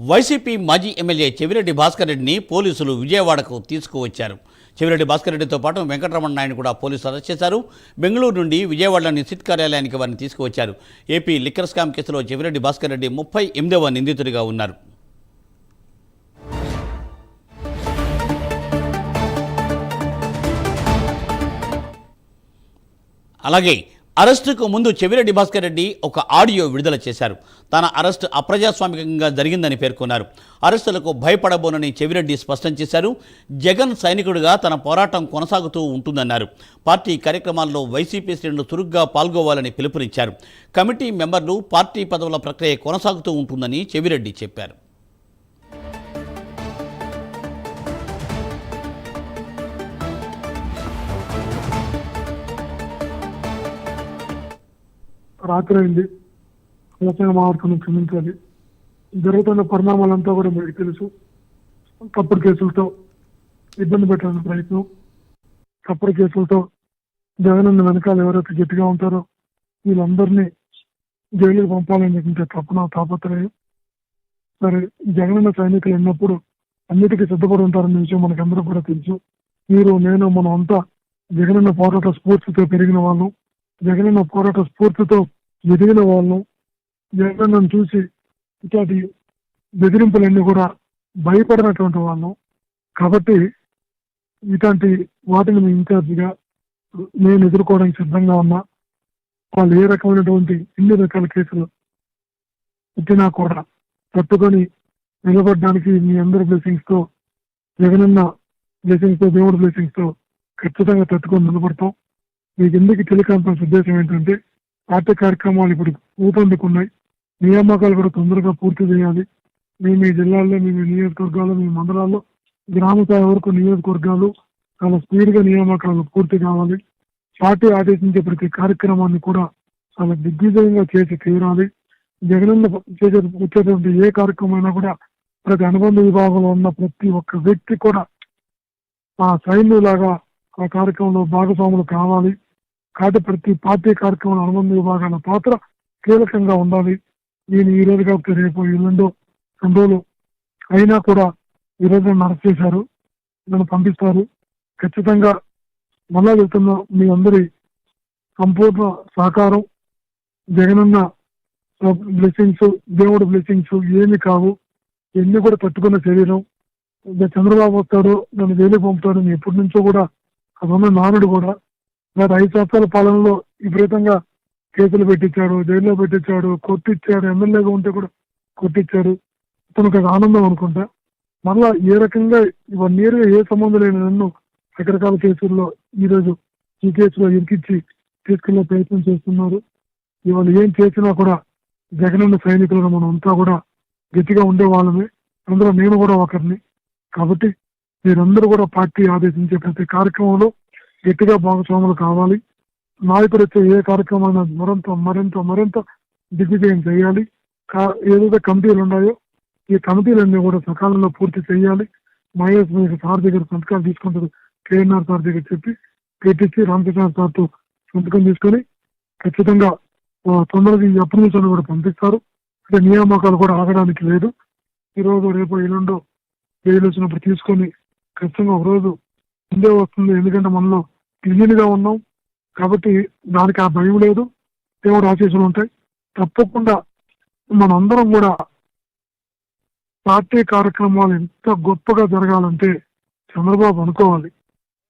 YCP మాజీ MLA Chevireddy Bhaskar రెడ్డిని పోలీసులు విజయవాడకు తీసుకువచ్చారు. చెవిరెడ్డి భాస్కర్ రెడ్డితో పాటు వెంకటరమణ నాయుడు కూడా పోలీసులు అరెస్ట్ చేశారు. బెంగళూరు నుండి విజయవాడలోని సిట్ కార్యాలయానికి వారిని తీసుకువచ్చారు. ఏపీ లిక్కర్ స్కామ్ కేసులో చెవిరెడ్డి భాస్కర్ రెడ్డి ముప్పై ఎనిమిదవ నిందితుడిగా ఉన్నారు. అలాగే అరెస్టుకు ముందు చెవిరెడ్డి భాస్కర్ రెడ్డి ఒక ఆడియో విడుదల చేశారు. తన అరెస్టు అప్రజాస్వామికంగా జరిగిందని పేర్కొన్నారు. అరెస్టులకు భయపడబోనని చెవిరెడ్డి స్పష్టం చేశారు. జగన్ సైనికుడిగా తన పోరాటం కొనసాగుతూ ఉంటుందన్నారు. పార్టీ కార్యక్రమాల్లో వైసీపీ శ్రేణులు చురుగ్గా పాల్గొవాలని పిలుపునిచ్చారు. కమిటీ మెంబర్లు పార్టీ పదవుల ప్రక్రియ కొనసాగుతూ ఉంటుందని చెవిరెడ్డి చెప్పారు. రాత్రి అయింది వ్యవసాయ మాట్లాడుతున్న క్షమించాలి జరుగుతున్న పరిణామాలంతా కూడా మీకు తెలుసు. తప్పుడు కేసులతో ఇబ్బంది పెట్టాలని ప్రయత్నం. తప్పుడు కేసులతో జగనన్న వెనకాల ఎవరైతే గట్టిగా ఉంటారో వీళ్ళందరినీ జైలుకి పంపాలనేటువంటి తప్పున తాపత్రయం. సరే జగనన్న సైనికులు ఎన్నప్పుడు అన్నిటికీ సిద్ధపడి ఉంటారన్న విషయం మనకందరూ కూడా తెలుసు. మీరు నేను మనం అంతా జగనన్న పోరాట స్ఫూర్తితో పెరిగిన వాళ్ళం. జగనన్న పోరాట స్ఫూర్తితో ఎదిగిన వాళ్ళం జగనన్నను చూసి ఇట్లాంటి బెదిరింపులన్నీ కూడా భయపడినటువంటి వాళ్ళం. కాబట్టి ఇట్లాంటి వాటిని ఇన్ఛార్జిగా నేను ఎదుర్కోవడానికి సిద్ధంగా ఉన్నా. వాళ్ళు ఏ రకమైనటువంటి ఎన్ని రకాల కేసులు వచ్చినా కూడా తట్టుకొని నిలబడడానికి మీ అందరి బ్లెస్సింగ్స్తో జగనన్న బ్లెస్సింగ్స్తో దేవుడి బ్లెస్సింగ్స్తో ఖచ్చితంగా తట్టుకొని నిలబడతాం. మీకు ఎందుకు టెలికాన్ఫరెన్స్ ఉద్దేశం ఏంటంటే పార్టీ కార్యక్రమాలు ఇప్పుడు ఊపందుకున్నాయి. నియామకాలు కూడా తొందరగా పూర్తి చేయాలి. మీ మీ జిల్లాల్లో మీ మీ నియోజకవర్గాల్లో మీ మండలాల్లో గ్రామ స్థాయి వరకు నియోజకవర్గాలు చాలా స్పీడ్గా నియామకాలు పూర్తి కావాలి. పార్టీ ఆదేశించే ప్రతి కార్యక్రమాన్ని కూడా చాలా దిగ్విజయంగా చేసి తీరాలి. జగనన్న చేసే వచ్చేటువంటి ఏ కార్యక్రమం అయినా కూడా ప్రతి అనుబంధ విభాగంలో ఉన్న ప్రతి ఒక్క వ్యక్తి కూడా ఆ సైన్యులాగా ఆ కార్యక్రమంలో భాగస్వాములు కావాలి. కాబట్టి ప్రతి పార్టీ కార్యక్రమం అనుబంధ విభాగాల పాత్ర కీలకంగా ఉండాలి. నేను ఈ రోజు కాకపోతే రేపు ఎల్లుండో రెండు రోజులు అయినా కూడా ఈ రోజు నన్ను చేశారు నన్ను పంపిస్తారు. ఖచ్చితంగా మళ్ళా వెళ్తున్న మీ అందరి సంపూర్ణ సహకారం జగనన్న బ్లెస్సింగ్స్ దేవుడి బ్లెస్సింగ్స్ ఏమి కావు. ఎన్ని కూడా పట్టుకున్న శరీరం. చంద్రబాబు వస్తాడు నన్ను వేలి పంపుతాడు నేను ఎప్పటి నుంచో కూడా అదన్న నానుడు కూడా గత ఐదు సంవత్సరాల పాలనలో విపరీతంగా కేసులు పెట్టించాడు జైల్లో పెట్టించాడు కొట్టించాడు ఎమ్మెల్యేగా ఉంటే కూడా కొట్టించాడు. ఇతను ఆనందం అనుకుంటా. మళ్ళా ఏ రకంగా వన్ నేరుగా ఏ సంబంధం లేని నన్ను రకరకాల కేసుల్లో ఈరోజు ఈ కేసులో ఇరికిచ్చి తీసుకెళ్ళే ప్రయత్నం చేస్తున్నారు. ఇవాళ ఏం చేసినా కూడా జగనన్న సైనికులుగా మనం అంతా కూడా గట్టిగా ఉండే వాళ్ళమే. అందులో నేను కూడా ఒకరిని. కాబట్టి మీరందరూ కూడా పార్టీ ఆదేశించే ప్రతి కార్యక్రమంలో గట్టిగా భాగస్వాములు కావాలి. నాయకుడు వచ్చే ఏ కార్యక్రమాన్ని మరింత మరింత మరింత దిగ్విజయం చేయాలి. కా- ఏదైతే కమిటీలు ఉన్నాయో ఈ కమిటీలన్నీ కూడా సకాలంలో పూర్తి చేయాలి. మహేష్ మీకు సార్ దగ్గర సంతకాలు తీసుకుంటారు. కేఎన్ఆర్ సార్ దగ్గర చెప్పి పెట్టించి రామకృష్ణ సార్తో సంతకం తీసుకొని ఖచ్చితంగా తొందరగా ఈ అప్రమేషన్ కూడా పంపిస్తారు. అంటే నియామకాలు కూడా ఆగడానికి లేదు. ఈ రోజు రేపు ఎల్లుండో జైలు వచ్చినప్పుడు తీసుకొని ఖచ్చితంగా ఒక రోజు ముందే వస్తుంది. ఎందుకంటే మనలో క్లీన్గా ఉన్నాం. కాబట్టి దానికి ఆ భయం లేదు. దేవుడు ఆశీస్సులు ఉంటాయి. తప్పకుండా మనందరం కూడా పార్టీ కార్యక్రమాలు ఎంత గొప్పగా జరగాలంటే చంద్రబాబు అనుకోవాలి.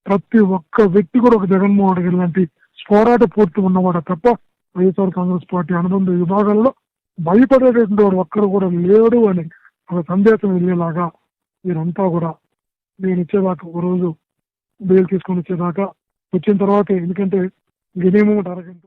ప్రతి ఒక్క వ్యక్తి కూడా ఒక జగన్మోహన్ రెడ్డి లాంటి పోరాట పూర్తి ఉన్నవాడు తప్ప వైఎస్ఆర్ కాంగ్రెస్ పార్టీ అనుబంధ విభాగాల్లో భయపడేటటువంటి వాడు ఒక్కరు కూడా లేడు అని ఒక సందేశం వెళ్ళేలాగా మీరంతా కూడా నేను ఇచ్చేదాకా ఒక రోజు బెయిల్ తీసుకొని వచ్చేదాకా వచ్చిన తర్వాత ఎందుకంటే మినిమం అరగంట